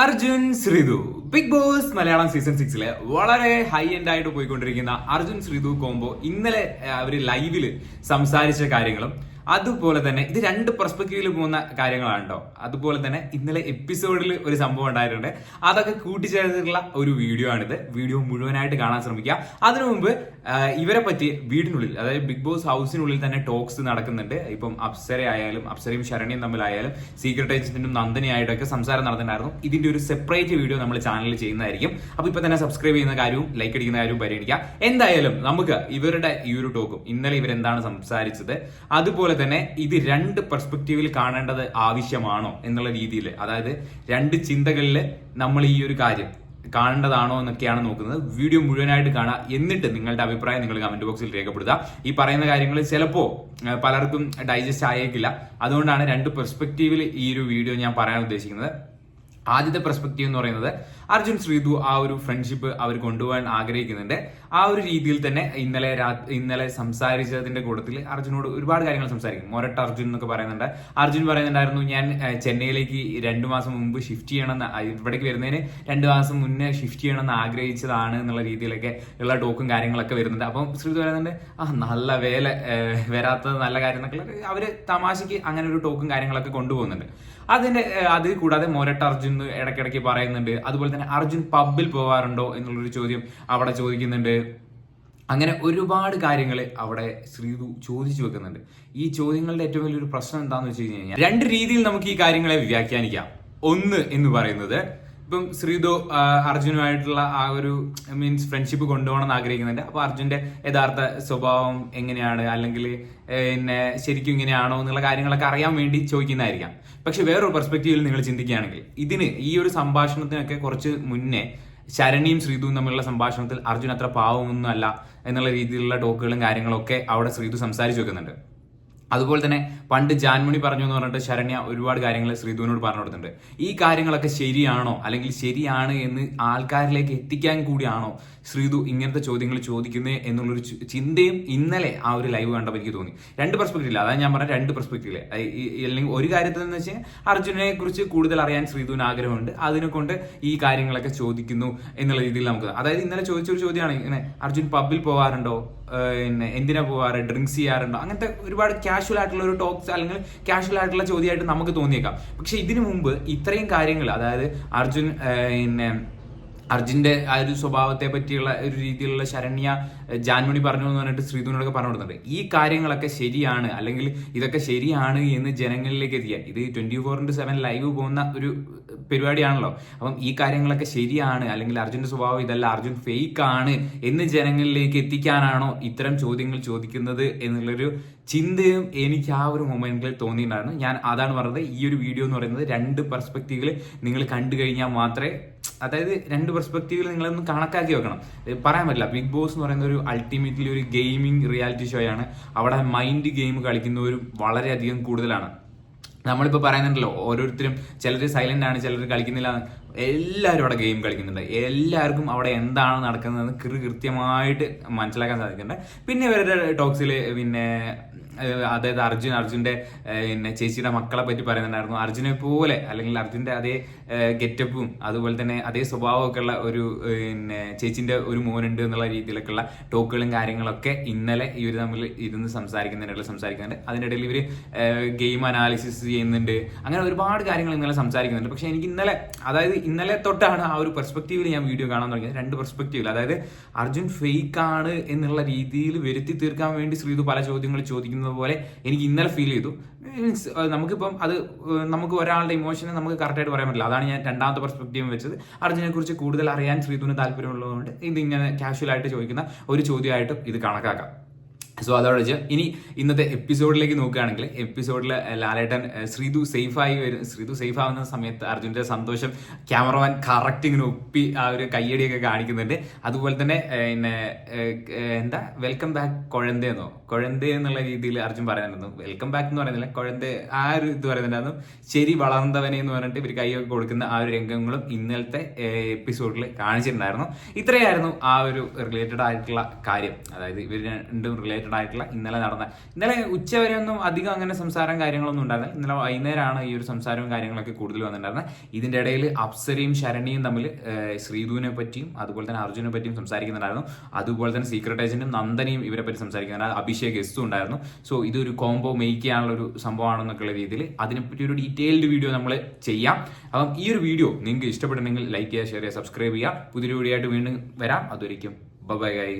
Arjun Sreethu. Big boss Malayalam season സിക്സിലെ വളരെ high end ആയിട്ട് പോയിക്കൊണ്ടിരിക്കുന്ന അർജുൻ ശ്രീതു കോംബോ ഇന്നലെ അവർ ലൈവിൽ സംസാരിച്ച കാര്യങ്ങളും അതുപോലെ തന്നെ ഇത് രണ്ട് പെർസ്പെക്റ്റീവിൽ പോകുന്ന കാര്യങ്ങളാണ് കേട്ടോ അതുപോലെ തന്നെ ഇന്നലെ എപ്പിസോഡിൽ ഒരു സംഭവം ഉണ്ടായിട്ടുണ്ട്. അതൊക്കെ കൂട്ടിച്ചേർത്തിട്ടുള്ള ഒരു വീഡിയോ ആണിത്. വീഡിയോ മുഴുവനായിട്ട് കാണാൻ ശ്രമിക്കുക. അതിനു മുമ്പ് ഇവരെ പറ്റി വീടിനുള്ളിൽ അതായത് ബിഗ് ബോസ് ഹൗസിനുള്ളിൽ തന്നെ ടോക്സ് നടക്കുന്നുണ്ട്. ഇപ്പം അപ്സര ആയാലും അപ്സരയും ശരണിയും തമ്മിലായാലും സീക്രട്ട് ഏജന്റിനും നന്ദനയായിട്ടൊക്കെ സംസാരം നടന്നിട്ടുണ്ടായിരുന്നു. ഇതിന്റെ ഒരു സെപ്പറേറ്റ് വീഡിയോ നമ്മൾ ചാനലിൽ ചെയ്യുന്നതായിരിക്കും. അപ്പൊ ഇപ്പൊ തന്നെ സബ്സ്ക്രൈബ് ചെയ്യുന്ന കാര്യവും ലൈക്ക് അടിക്കുന്ന കാര്യവും പരിഗണിക്കുക എന്തായാലും നമുക്ക് ഇവരുടെ ഈ ഒരു ടോക്കും ഇന്നലെ ഇവരെന്താണ് സംസാരിച്ചത്? അതുപോലെ തന്നെ ഇത് രണ്ട് പെർസ്പെക്റ്റീവിൽ കാണേണ്ടത് ആവശ്യമാണോ എന്നുള്ള രീതിയിൽ അതായത് രണ്ട് ചിന്തകളിൽ നമ്മൾ ഈ ഒരു കാര്യം കാണേണ്ടതാണോ എന്നൊക്കെയാണ് നോക്കുന്നത്. വീഡിയോ മുഴുവനായിട്ട് കാണുക എന്നിട്ട് നിങ്ങളുടെ അഭിപ്രായം നിങ്ങൾ കമന്റ് ബോക്സിൽ രേഖപ്പെടുത്തുക. ഈ പറയുന്ന കാര്യങ്ങൾ ചിലപ്പോൾ പലർക്കും ഡൈജസ്റ്റ് ആയേക്കില്ല. അതുകൊണ്ടാണ് രണ്ട് പെർസ്പെക്റ്റീവിൽ ഈ ഒരു വീഡിയോ ഞാൻ പറയാൻ ഉദ്ദേശിക്കുന്നത്. ആദ്യത്തെ പെർസ്പെക്റ്റീവ് എന്ന് പറയുന്നത് അർജുൻ ശ്രീതു ആ ഒരു ഫ്രണ്ട്ഷിപ്പ് അവർ കൊണ്ടുപോകാൻ ആഗ്രഹിക്കുന്നുണ്ട്. ആ ഒരു രീതിയിൽ തന്നെ ഇന്നലെ ഇന്നലെ സംസാരിച്ചതിന്റെ കൂട്ടത്തിൽ അർജുനോട് ഒരുപാട് കാര്യങ്ങൾ സംസാരിക്കും. മൊരട്ട അർജുൻ എന്നൊക്കെ പറയുന്നുണ്ട്. അർജുൻ പറയുന്നുണ്ടായിരുന്നു ഞാൻ ചെന്നൈയിലേക്ക് രണ്ടു മാസം മുമ്പ് ഷിഫ്റ്റ് ചെയ്യണമെന്ന് ഇവിടേക്ക് വരുന്നതിന് രണ്ടു മാസം മുന്നേ ഷിഫ്റ്റ് ചെയ്യണമെന്ന് ആഗ്രഹിച്ചതാണ് എന്നുള്ള രീതിയിലൊക്കെ ഉള്ള ടോക്കും കാര്യങ്ങളൊക്കെ വരുന്നുണ്ട്. അപ്പം ശ്രീതു പറയുന്നുണ്ട് ആ നല്ല വേല വരാത്തത് നല്ല കാര്യം എന്നൊക്കെ അവർ തമാശക്ക് അങ്ങനെ ഒരു ടോക്കും കാര്യങ്ങളൊക്കെ കൊണ്ടുപോകുന്നുണ്ട്. അതിന്റെ അത് കൂടാതെ മൊരട്ട് അർജുൻ എന്ന് ഇടയ്ക്കിടയ്ക്ക് പറയുന്നുണ്ട്. അതുപോലെ തന്നെ അർജുൻ പബ്ബിൽ പോകാറുണ്ടോ എന്നുള്ളൊരു ചോദ്യം അവിടെ ചോദിക്കുന്നുണ്ട്. അങ്ങനെ ഒരുപാട് കാര്യങ്ങൾ അവിടെ ശ്രീതു ചോദിച്ചു വെക്കുന്നുണ്ട്. ഈ ചോദ്യങ്ങളുടെ ഏറ്റവും വലിയൊരു പ്രശ്നം എന്താണെന്ന് വെച്ച് കഴിഞ്ഞാൽ രണ്ട് രീതിയിൽ നമുക്ക് ഈ കാര്യങ്ങളെ വ്യാഖ്യാനിക്കാം. ഒന്ന് എന്ന് പറയുന്നത് ഇപ്പം ശ്രീതു അർജുനുമായിട്ടുള്ള ആ ഒരു മീൻസ് ഫ്രണ്ട്ഷിപ്പ് കൊണ്ടുപോകണം എന്ന് ആഗ്രഹിക്കുന്നുണ്ട്. അപ്പൊ അർജുന്റെ യഥാർത്ഥ സ്വഭാവം എങ്ങനെയാണ്? അല്ലെങ്കിൽ പിന്നെ ശരിക്കും ഇങ്ങനെയാണോ എന്നുള്ള കാര്യങ്ങളൊക്കെ അറിയാൻ വേണ്ടി ചോദിക്കുന്നതായിരിക്കാം. പക്ഷെ വേറൊരു പെർസ്പെക്റ്റീവിൽ നിങ്ങൾ ചിന്തിക്കുകയാണെങ്കിൽ ഇതിന് ഈ ഒരു സംഭാഷണത്തിനൊക്കെ കുറച്ച് മുന്നേ ശരണിയും ശ്രീതുവും തമ്മിലുള്ള സംഭാഷണത്തിൽ അർജുൻ അത്ര പാവമൊന്നും അല്ല എന്നുള്ള രീതിയിലുള്ള ടോക്കുകളും കാര്യങ്ങളൊക്കെ അവിടെ ശ്രീതു സംസാരിച്ചു വെക്കുന്നുണ്ട്. അതുപോലെ തന്നെ പണ്ട് ജാൻമണി പറഞ്ഞു എന്ന് പറഞ്ഞിട്ട് ശരണ്യ ഒരുപാട് കാര്യങ്ങൾ ശ്രീധുവിനോട് പറഞ്ഞു കൊടുത്തിട്ടുണ്ട് ഈ കാര്യങ്ങളൊക്കെ ശരിയാണോ? അല്ലെങ്കിൽ ശരിയാണ് എന്ന് ആൾക്കാരിലേക്ക് എത്തിക്കാൻ കൂടിയാണോ ശ്രീധു ഇങ്ങനത്തെ ചോദ്യങ്ങൾ ചോദിക്കുന്നത് എന്നുള്ളൊരു ചിന്തയും ഇന്നലെ ആ ഒരു ലൈവ് കണ്ടപ്പോൾ എനിക്ക് തോന്നി. രണ്ട് പെർസ്പെക്റ്റീവില്ല അതാണ് ഞാൻ പറഞ്ഞ രണ്ട് പെർസ്പെക്റ്റീവിൽ അല്ലെങ്കിൽ ഒരു കാര്യത്തിൽ എന്ന് വെച്ചാൽ അർജുനെ കുറിച്ച് കൂടുതൽ അറിയാൻ ശ്രീധുവിന് ആഗ്രഹമുണ്ട്. അതിനെ കൊണ്ട് ഈ കാര്യങ്ങളൊക്കെ ചോദിക്കുന്നു എന്നുള്ള രീതിയിൽ നമുക്ക് അതായത് ഇന്നലെ ചോദിച്ചൊരു ചോദ്യമാണ് ഇങ്ങനെ അർജുൻ പബ്ബിൽ പോകാറുണ്ടോ പിന്നെ എന്തിനാ പോവാറ്? ഡ്രിങ്ക്സ് ചെയ്യാറുണ്ടോ? അങ്ങനത്തെ ഒരുപാട് കാഷ്വൽ ആയിട്ടുള്ള ഒരു ടോക്സ് അല്ലെങ്കിൽ കാഷ്വൽ ആയിട്ടുള്ള ചോദ്യമായിട്ട് നമുക്ക് തോന്നിയേക്കാം. പക്ഷെ ഇതിനു മുമ്പ് ഇത്രയും കാര്യങ്ങൾ അതായത് അർജുൻ പിന്നെ അർജുന്റെ ആ ഒരു സ്വഭാവത്തെ പറ്റിയുള്ള ഒരു രീതിയിലുള്ള ശരണ്യ ജാൻമണി പറഞ്ഞു എന്ന് പറഞ്ഞിട്ട് ശ്രീധുനോടൊക്കെ പറഞ്ഞു കൊടുക്കുന്നുണ്ട് ഈ കാര്യങ്ങളൊക്കെ ശരിയാണ് അല്ലെങ്കിൽ ഇതൊക്കെ ശരിയാണ് എന്ന് ജനങ്ങളിലേക്ക് എത്തിക്കാൻ. ഇത് twenty four into seven live പോകുന്ന ഒരു പരിപാടിയാണല്ലോ. അപ്പം ഈ കാര്യങ്ങളൊക്കെ ശരിയാണ് അല്ലെങ്കിൽ അർജുന്റെ സ്വഭാവം ഇതല്ല അർജുൻ ഫേക്ക് ആണ് എന്ന് ജനങ്ങളിലേക്ക് എത്തിക്കാനാണോ ഇത്തരം ചോദ്യങ്ങൾ ചോദിക്കുന്നത് എന്നുള്ളൊരു ചിന്തയും എനിക്ക് ആ ഒരു മൊമെന്റിൽ തോന്നിയിട്ടുണ്ടായിരുന്നു. ഞാൻ അതാണ് പറഞ്ഞത്. ഈ ഒരു വീഡിയോ എന്ന് പറയുന്നത് രണ്ട് പെർസ്പെക്റ്റീവിൽ നിങ്ങൾ കണ്ടു കഴിഞ്ഞാൽ മാത്രമേ അതായത് രണ്ട് പെർസ്പെക്റ്റീവിൽ നിങ്ങളൊന്ന് കണക്കാക്കി വെക്കണം. പറയാൻ പറ്റില്ല. ബിഗ് ബോസ് എന്ന് പറയുന്ന ഒരു അൾട്ടിമേറ്റ്ലി ഒരു ഗെയിമിംഗ് റിയാലിറ്റി ഷോ ആണ്. അവിടെ മൈൻഡ് ഗെയിം കളിക്കുന്നവരും വളരെയധികം കൂടുതലാണ്. നമ്മളിപ്പോൾ പറയുന്നുണ്ടല്ലോ ഓരോരുത്തരും ചിലർ സൈലന്റ് ആണ് ചിലർ കളിക്കുന്നില്ല. എല്ലാവരും അവിടെ ഗെയിം കളിക്കുന്നുണ്ട്. എല്ലാവർക്കും അവിടെ എന്താണ് നടക്കുന്നതെന്ന് കൃ കൃത്യമായിട്ട് മനസ്സിലാക്കാൻ സാധിക്കുന്നുണ്ട്. പിന്നെ ഇവരുടെ ടോക്സിൽ പിന്നെ അതായത് അർജുൻ അർജുന്റെ പിന്നെ ചേച്ചിയുടെ മക്കളെ പറ്റി പറയുന്നുണ്ടായിരുന്നു. അർജുനെ പോലെ അല്ലെങ്കിൽ അർജുന്റെ അതേ ഗെറ്റപ്പും അതുപോലെ തന്നെ അതേ സ്വഭാവമൊക്കെ ഉള്ള ഒരു പിന്നെ ചേച്ചിന്റെ ഒരു മോനുണ്ട് എന്നുള്ള രീതിയിലൊക്കെയുള്ള ടോക്കുകളും കാര്യങ്ങളൊക്കെ ഇന്നലെ ഇവർ തമ്മിൽ ഇരുന്ന് സംസാരിക്കുന്നതിനിടയിൽ സംസാരിക്കുന്നുണ്ട്. അതിന്റെ ഇടയിൽ ഇവർ ഗെയിം അനാലിസിസ് ചെയ്യുന്നുണ്ട്. അങ്ങനെ ഒരുപാട് കാര്യങ്ങൾ ഇന്നലെ സംസാരിക്കുന്നുണ്ട്. പക്ഷെ എനിക്ക് ഇന്നലെ അതായത് ഇന്നലെ തൊട്ടാണ് ആ ഒരു പെർസ്പെക്റ്റീവിൽ ഞാൻ വീഡിയോ കാണാൻ തുടങ്ങിയത്. രണ്ട് പെർസ്പെക്റ്റീവിൽ അതായത് അർജുൻ ഫേക്ക് ആണ് എന്നുള്ള രീതിയിൽ വരുത്തി തീർക്കാൻ വേണ്ടി ശ്രീതു പല ചോദ്യങ്ങൾ ചോദിക്കുന്നത് പോലെ എനിക്ക് ഇന്നലെ ഫീൽ ചെയ്തു. മീൻസ് നമുക്കിപ്പം അത് നമുക്ക് ഒരാളുടെ ഇമോഷനെ നമുക്ക് കറക്റ്റായിട്ട് പറയാൻ പറ്റില്ല. അതാണ് ഞാൻ രണ്ടാമത്തെ പെർസ്പെക്റ്റീവ് വെച്ചത്. അർജുനെ കുറിച്ച് കൂടുതൽ അറിയാൻ ശ്രീതുവിന് താല്പര്യമുള്ളതുകൊണ്ട് ഇങ്ങനെ കാഷ്വൽ ആയിട്ട് ചോദിക്കുന്ന ഒരു ചോദ്യമായിട്ടും ഇത് കണക്കാക്കാം. സോ അതോടെ വെച്ച് ഇനി ഇന്നത്തെ എപ്പിസോഡിലേക്ക് നോക്കുകയാണെങ്കിൽ എപ്പിസോഡിൽ ലാലേട്ടൻ ശ്രീതു സേഫായി വരും ശ്രീതു സേഫ് ആവുന്ന സമയത്ത് അർജുന്റെ സന്തോഷം ക്യാമറമാൻ കറക്റ്റ് ഇങ്ങനെ ഒപ്പി ആ ഒരു കയ്യടിയൊക്കെ കാണിക്കുന്നുണ്ട്. അതുപോലെ തന്നെ പിന്നെ എന്താ? വെൽക്കം ബാക്ക് കുഴന്തേന്നോ കുഴന്തേ എന്നുള്ള രീതിയിൽ അർജുൻ പറയുന്നുണ്ടായിരുന്നു വെൽക്കം ബാക്ക് എന്ന് പറയുന്നില്ല. കുഴന്തേ ആ ഒരു ഇത് പറയുന്നുണ്ടായിരുന്നു. ശരി വളർന്നവനെ എന്ന് പറഞ്ഞിട്ട് ഇവർ കൈയൊക്കെ കൊടുക്കുന്ന ആ ഒരു രംഗങ്ങളും ഇന്നലത്തെ എപ്പിസോഡിൽ കാണിച്ചിട്ടുണ്ടായിരുന്നു. ഇത്രയായിരുന്നു ആ ഒരു റിലേറ്റഡ് ആയിട്ടുള്ള കാര്യം. അതായത് ഇവർ രണ്ടും റിലേറ്റഡ് റിലേറ്റഡ് ആയിട്ടുള്ള ഇന്നലെ നടന്ന ഇന്നലെ ഉച്ച വരെ ഒന്നും അധികം അങ്ങനെ സംസാരം കാര്യങ്ങളൊന്നും ഉണ്ടായിരുന്നില്ല. ഇന്നലെ വൈകുന്നേരമാണ് ഈ ഒരു സംസാരവും കാര്യങ്ങളൊക്കെ കൂടുതൽ വന്നിട്ടുണ്ടായിരുന്നത്. ഇതിന്റെ ഇടയിൽ അപ്സരയും ശരണിയും തമ്മിൽ ശ്രീധുവിനെ പറ്റിയും അതുപോലെ തന്നെ അർജുനെ പറ്റിയും സംസാരിക്കുന്നുണ്ടായിരുന്നു. അതുപോലെ തന്നെ സീക്രട്ട് ഏജന്റും നന്ദനയും ഇവരെ പറ്റി സംസാരിക്കുന്നുണ്ടായിരുന്നു അഭിഷേക് എസ്സും ഉണ്ടായിരുന്നു. സോ ഇതൊരു കോംബോ മേക്ക് ചെയ്യാനുള്ള ഒരു സംഭവമാണെന്നൊക്കെയുള്ള രീതിയിൽ അതിനെപ്പറ്റി ഒരു ഡീറ്റെയിൽഡ് വീഡിയോ നമ്മൾ ചെയ്യാം. അപ്പം ഈ ഒരു വീഡിയോ നിങ്ങൾക്ക് ഇഷ്ടപ്പെടുന്നെങ്കിൽ ലൈക്ക് ചെയ്യുക ഷെയർ ചെയ്യുക സബ്സ്ക്രൈബ് ചെയ്യുക. പുതിയൊരു വീഡിയോ ആയിട്ട് വീണ്ടും വരാം. അതൊരിക്കും ബൈ ഗൈ